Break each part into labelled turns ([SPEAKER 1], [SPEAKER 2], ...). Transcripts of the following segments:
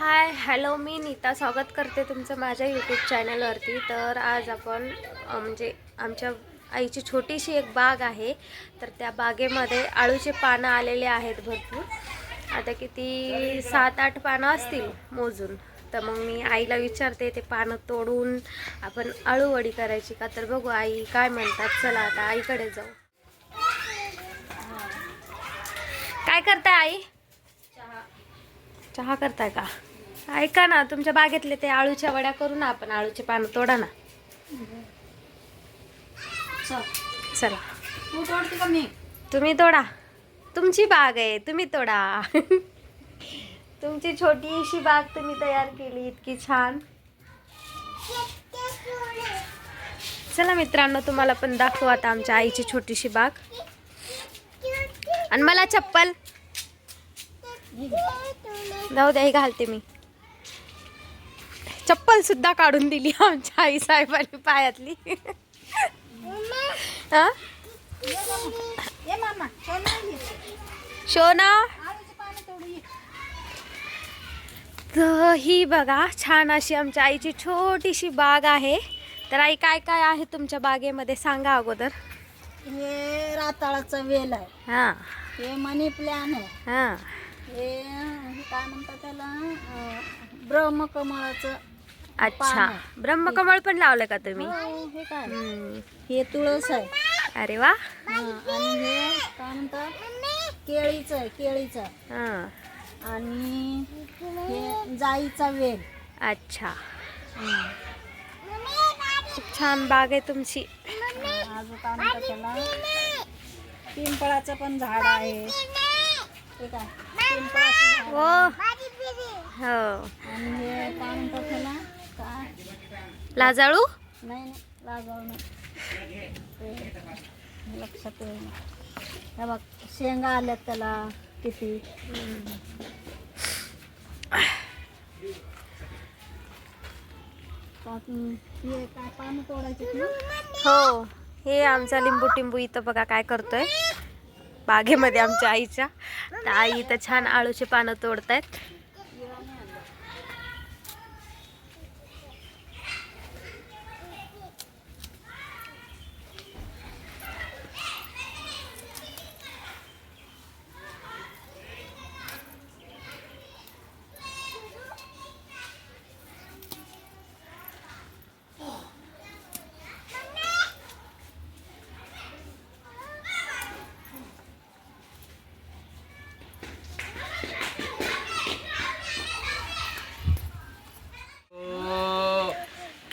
[SPEAKER 1] Hi hello मी नीता स्वागत करते तुमचं माझ्या यूट्यूब चॅनलवरती तर आज आपण म्हणजे आमच्या आईची छोटीशी एक बाग आहे. तर त्या बागेमध्ये आळूचे पानं आलेले आहेत भरपूर. आता किती सात आठ पानं असतील मोजून. तर मग मी आईला विचारते ते पानं तोडून आपण आळूवडी करायची का? तर बघू आई काय म्हणतात. चला आता आईकडे जाऊ. काय करताय आई? चहा करताय का? ऐका ना तुमच्या बागेतले ते आळूच्या वड्या करू ना आपण आळूचे पानं तोडा ना. चला.
[SPEAKER 2] तू तोडते का मी?
[SPEAKER 1] तुम्ही तोडा. तुमची बाग आहे तुम्ही तोडा. तुमची छोटीशी बाग तुम्ही तयार केली इतकी छान. चला मित्रांनो तुम्हाला पण दाखवू आता आमच्या आईची छोटीशी बाग. आणि मला चप्पल. जाऊ द्या घालते मी. चप्पल सुद्धा काढून दिली आमच्या आई साहेबांनी पायातली. हा. शोना. तर ही बघा छान अशी आमच्या आईची छोटीशी बाग आहे. तर आई काय काय आहे तुमच्या बागेमध्ये? सांगा अगोदर.
[SPEAKER 2] हे राताळाचं वेल आहे.
[SPEAKER 1] हां.
[SPEAKER 2] हे मनी प्लॅन आहे.
[SPEAKER 1] हां.
[SPEAKER 2] हे काय म्हणतात त्याला? ब्रह्मकमळाचं
[SPEAKER 1] अच्छा. ब्रह्मकमळ पण लावलं का तुम्ही?
[SPEAKER 2] हो, हे काय?
[SPEAKER 1] हम्म.
[SPEAKER 2] हे तुळस आहे.
[SPEAKER 1] अरे वा.
[SPEAKER 2] हा, आणि हे काय म्हणतात? केळीचं आहे केळीचं.
[SPEAKER 1] हां.
[SPEAKER 2] आणि हे जाईचा वेल.
[SPEAKER 1] अच्छा.
[SPEAKER 2] हं.
[SPEAKER 1] खूप छान बाग आहे तुमची.
[SPEAKER 2] अजून काय म्हणतात त्याला? पिंपळाचं पण झाड आहे. पिंपळाचं झाड
[SPEAKER 1] हो हो.
[SPEAKER 2] आणि हे काय म्हणतात त्याला?
[SPEAKER 1] लाजाळू?
[SPEAKER 2] नाही लक्षात हे बघ शेंगा आल्यात त्याला किती. हे पानं तोडायचे
[SPEAKER 1] हो हे आमचा लिंबू टिंबू इथं बघा काय करतोय. बागेमध्ये आमच्या आईच्या. आई इथं छान आळूचे पानं तोडतायत.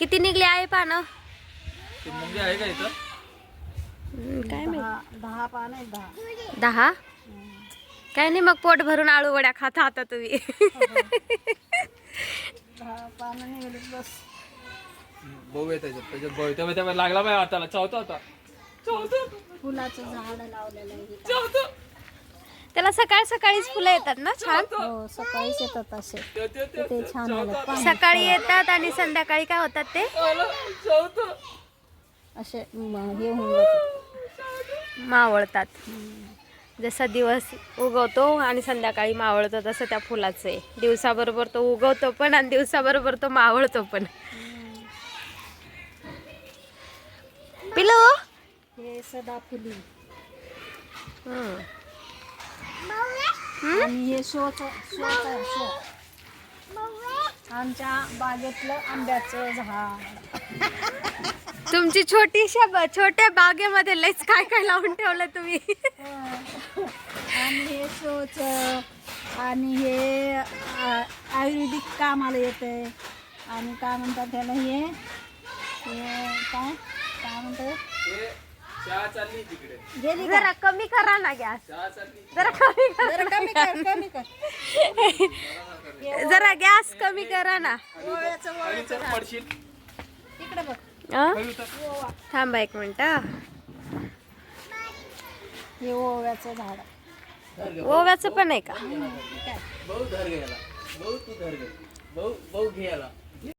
[SPEAKER 1] किती निघले आहे पानं?
[SPEAKER 3] मुंगे आहे का इथं?
[SPEAKER 1] हम्म, काय माहीत?
[SPEAKER 2] दहा दहा पानं आहेत दहा.
[SPEAKER 1] दहा? काय नाही मग पोट भरून आळू वड्या खाता आता तुम्ही.
[SPEAKER 2] दहा पानं निघालीत बस.
[SPEAKER 3] भाऊ आहे त्याच्यात त्याच्यात भाऊ त्या त्या लागला पाहिजे हाताला. चावतो आता. चावतो.
[SPEAKER 2] फुलाचं झाड लावलेलं आहे.
[SPEAKER 3] चावतो.
[SPEAKER 1] त्याला सकाळ सकाळीच फुलं येतात ना छान?
[SPEAKER 2] हो सकाळीच येतात असे.
[SPEAKER 3] ते-
[SPEAKER 2] छान आले.
[SPEAKER 1] सकाळी येतात आणि संध्याकाळी काय होतात ते?
[SPEAKER 2] असे हे होऊन जातात.
[SPEAKER 1] मावळतात. जसा दिवस उगवतो आणि संध्याकाळी मावळतो तसं त्या फुलाचं. आहे दिवसाबरोबर तो उगवतो पण आणि दिवसाबरोबर तो मावळतो पण. पिलो?
[SPEAKER 2] हे सदाफुली.
[SPEAKER 1] हम्म.
[SPEAKER 2] आणि हे शोच आहे आमच्या बागेतलं आंब्याचं झाड.
[SPEAKER 1] तुमची छोटीशा ब- छोट्या बागेमध्ये लयच काय काय लावून ठेवलं तुम्ही?
[SPEAKER 2] आणि हे शोच आणि हे आयुर्वेदिक कामाला येते आणि काय म्हणतात त्याला हे? हे काय? काय म्हणतात
[SPEAKER 3] चहा चालली तिकडे.
[SPEAKER 2] गेली का?
[SPEAKER 1] जरा कमी करा ना गॅस.
[SPEAKER 3] चहा चालली.
[SPEAKER 1] जरा कमी
[SPEAKER 2] जरा कमी कर कमी कर.
[SPEAKER 1] करा जरा गॅस कमी करा ना.
[SPEAKER 2] ओव्याचं
[SPEAKER 3] खाली
[SPEAKER 2] ओव्याचं
[SPEAKER 3] चल पडशील?
[SPEAKER 2] इकडे बघ.
[SPEAKER 1] अं?
[SPEAKER 3] खाली उतर.
[SPEAKER 2] ओवा.
[SPEAKER 1] थांबा एक मिनिट हं.
[SPEAKER 2] हे ओव्याचं झाड.
[SPEAKER 3] धर घे.
[SPEAKER 1] ओव्याचं पण आहे का?
[SPEAKER 2] काय?
[SPEAKER 3] भाऊ धर घ्यायला भाऊ तू धर घे भाऊ भाऊ घे याला.